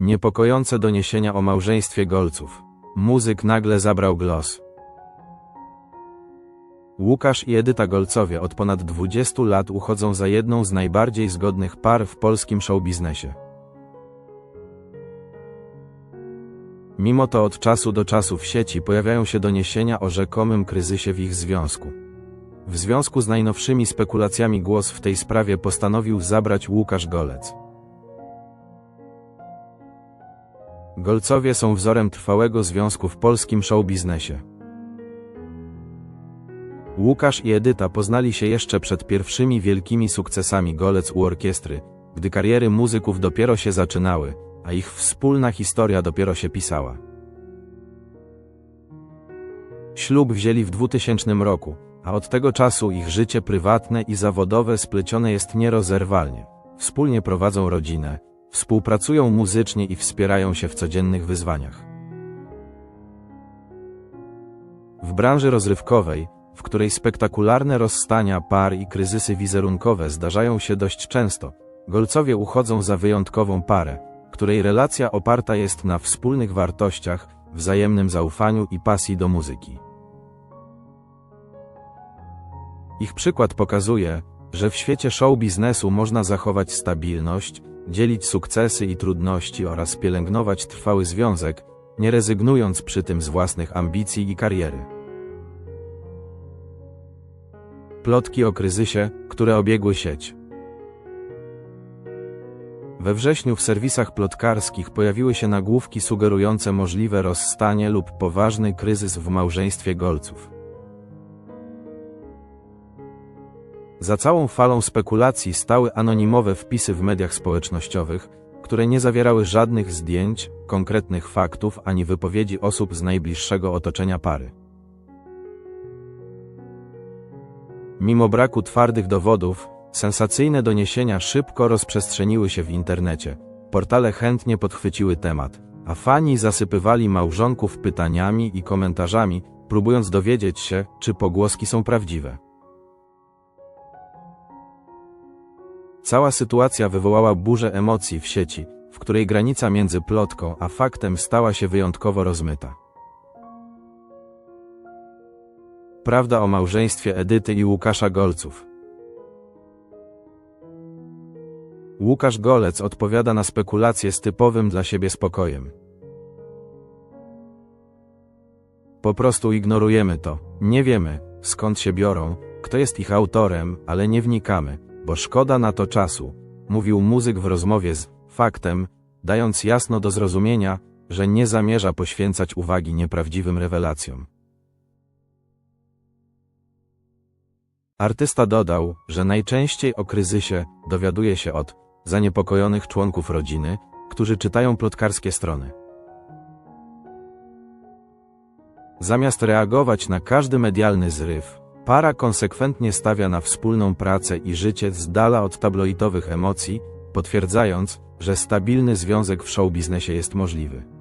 Niepokojące doniesienia o małżeństwie Golców. Muzyk nagle zabrał głos. Łukasz i Edyta Golcowie od ponad 20 lat uchodzą za jedną z najbardziej zgodnych par w polskim showbiznesie. Mimo to od czasu do czasu w sieci pojawiają się doniesienia o rzekomym kryzysie w ich związku. W związku z najnowszymi spekulacjami głos w tej sprawie postanowił zabrać Łukasz Golec. Golcowie są wzorem trwałego związku w polskim showbiznesie. Łukasz i Edyta poznali się jeszcze przed pierwszymi wielkimi sukcesami Golec u orkiestry, gdy kariery muzyków dopiero się zaczynały, a ich wspólna historia dopiero się pisała. Ślub wzięli w 2000 roku, a od tego czasu ich życie prywatne i zawodowe splecione jest nierozerwalnie. Wspólnie prowadzą rodzinę, współpracują muzycznie i wspierają się w codziennych wyzwaniach. W branży rozrywkowej, w której spektakularne rozstania par i kryzysy wizerunkowe zdarzają się dość często, Golcowie uchodzą za wyjątkową parę, której relacja oparta jest na wspólnych wartościach, wzajemnym zaufaniu i pasji do muzyki. Ich przykład pokazuje, że w świecie show biznesu można zachować stabilność, dzielić sukcesy i trudności oraz pielęgnować trwały związek, nie rezygnując przy tym z własnych ambicji i kariery. Plotki o kryzysie, które obiegły sieć. We wrześniu w serwisach plotkarskich pojawiły się nagłówki sugerujące możliwe rozstanie lub poważny kryzys w małżeństwie Golców. Za całą falą spekulacji stały anonimowe wpisy w mediach społecznościowych, które nie zawierały żadnych zdjęć, konkretnych faktów ani wypowiedzi osób z najbliższego otoczenia pary. Mimo braku twardych dowodów, sensacyjne doniesienia szybko rozprzestrzeniły się w internecie. Portale chętnie podchwyciły temat, a fani zasypywali małżonków pytaniami i komentarzami, próbując dowiedzieć się, czy pogłoski są prawdziwe. Cała sytuacja wywołała burzę emocji w sieci, w której granica między plotką a faktem stała się wyjątkowo rozmyta. Prawda o małżeństwie Edyty i Łukasza Golców. Łukasz Golec odpowiada na spekulacje z typowym dla siebie spokojem. Po prostu ignorujemy to. Nie wiemy, skąd się biorą, kto jest ich autorem, ale nie wnikamy, bo szkoda na to czasu, mówił muzyk w rozmowie z faktem, dając jasno do zrozumienia, że nie zamierza poświęcać uwagi nieprawdziwym rewelacjom. Artysta dodał, że najczęściej o kryzysie dowiaduje się od zaniepokojonych członków rodziny, którzy czytają plotkarskie strony. Zamiast reagować na każdy medialny zryw, para konsekwentnie stawia na wspólną pracę i życie z dala od tabloidowych emocji, potwierdzając, że stabilny związek w showbiznesie jest możliwy.